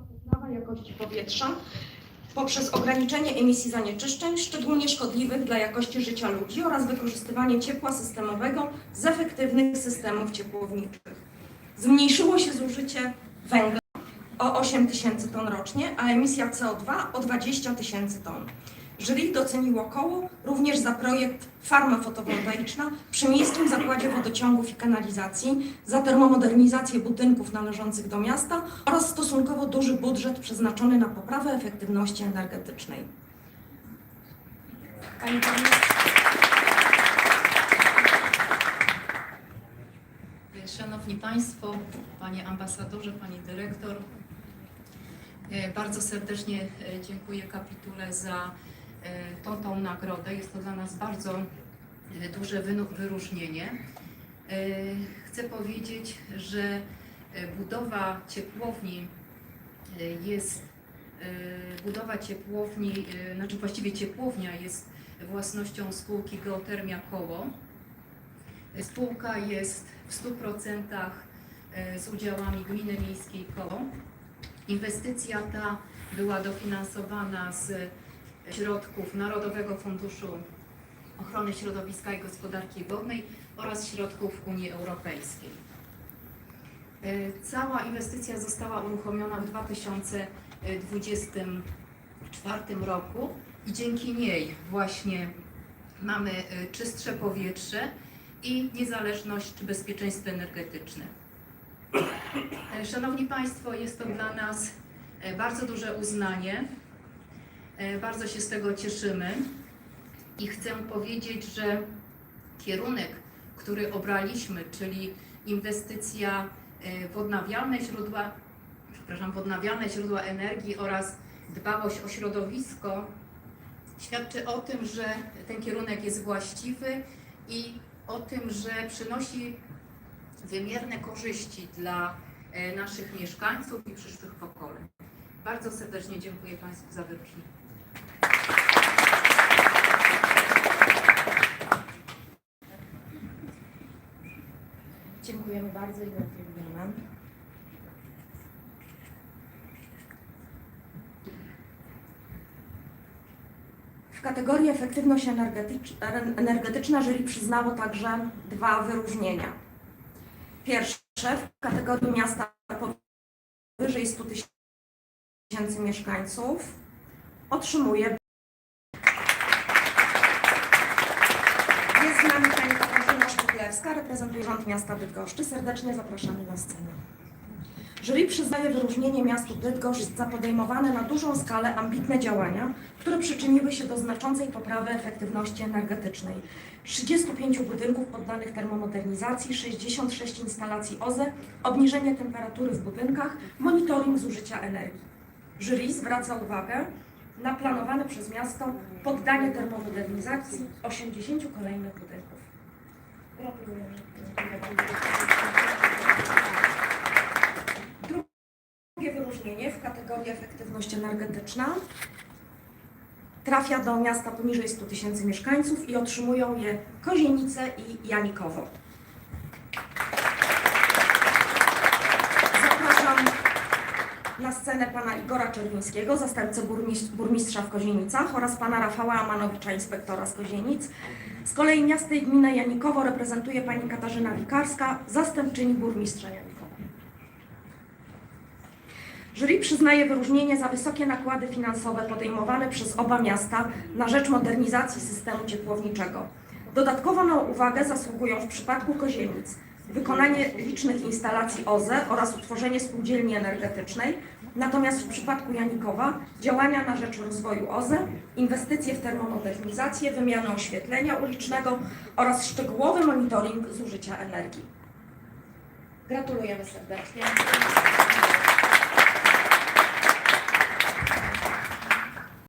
poprawa jakości powietrza poprzez ograniczenie emisji zanieczyszczeń, szczególnie szkodliwych dla jakości życia ludzi oraz wykorzystywanie ciepła systemowego z efektywnych systemów ciepłowniczych. Zmniejszyło się zużycie węgla o 8 tysięcy ton rocznie, a emisja CO2 o 20 tysięcy ton. Jury doceniło koło również za projekt Farma fotowoltaiczna przy Miejskim Zakładzie Wodociągów i Kanalizacji, za termomodernizację budynków należących do miasta oraz stosunkowo duży budżet przeznaczony na poprawę efektywności energetycznej. Pani Szanowni Państwo, Panie Ambasadorze, Pani Dyrektor, e, bardzo serdecznie e, dziękuję kapitule za e, tą, tą nagrodę. Jest to dla nas bardzo e, duże wyróżnienie. E, Chcę powiedzieć, że budowa ciepłowni jest, budowa ciepłowni, znaczy właściwie ciepłownia jest własnością spółki Geotermia Koło. Spółka jest w 100% e, z udziałami Gminy Miejskiej Koło. Inwestycja ta była dofinansowana z środków Narodowego Funduszu Ochrony Środowiska i Gospodarki Wodnej oraz środków Unii Europejskiej. E, Cała inwestycja została uruchomiona w 2024 roku i dzięki niej właśnie mamy e, czystsze powietrze i niezależność czy bezpieczeństwo energetyczne. E, Szanowni Państwo, jest to dla nas bardzo duże uznanie. E, Bardzo się z tego cieszymy i chcę powiedzieć, że kierunek, który obraliśmy, czyli inwestycja e, w odnawialne źródła, przepraszam, w odnawialne źródła energii oraz dbałość o środowisko, świadczy o tym, że ten kierunek jest właściwy i o tym, że przynosi wymierne korzyści dla e, naszych mieszkańców i przyszłych pokoleń. Bardzo serdecznie dziękuję Państwu za wyróżnienie. Dziękujemy bardzo i gratulujemy. W kategorii efektywność energetycz- energetyczna jury przyznało także dwa wyróżnienia. Pierwsze w kategorii miasta powyżej 100 tysięcy mieszkańców otrzymuje Jest z nami pani Katarzyna Szpiglewska, reprezentuje Rząd Miasta Bydgoszczy. Serdecznie zapraszamy na scenę. Jury przyznaje wyróżnienie miastu Bydgoszcz za podejmowane na dużą skalę ambitne działania, które przyczyniły się do znaczącej poprawy efektywności energetycznej. 35 budynków poddanych termomodernizacji, 66 instalacji OZE, obniżenie temperatury w budynkach, monitoring zużycia energii. Jury zwraca uwagę na planowane przez miasto poddanie termomodernizacji 80 kolejnych budynków. Gratulujemy. Drugie wyróżnienie w kategorii efektywność energetyczna trafia do miasta poniżej 100 tysięcy mieszkańców i otrzymują je Kozienice i Janikowo. Zapraszam na scenę pana Igora Czerwińskiego, zastępcę burmistrz, burmistrza w Kozienicach oraz pana Rafała Amanowicza, inspektora z Kozienic. Z kolei miasto i gminę Janikowo reprezentuje pani Katarzyna Wikarska, zastępczyni burmistrza Janikowa. Jury przyznaje wyróżnienie za wysokie nakłady finansowe podejmowane przez oba miasta na rzecz modernizacji systemu ciepłowniczego. Dodatkowo na uwagę zasługują w przypadku Kozienic wykonanie licznych instalacji OZE oraz utworzenie spółdzielni energetycznej, natomiast w przypadku Janikowa działania na rzecz rozwoju OZE, inwestycje w termomodernizację, wymianę oświetlenia ulicznego oraz szczegółowy monitoring zużycia energii. Gratulujemy serdecznie.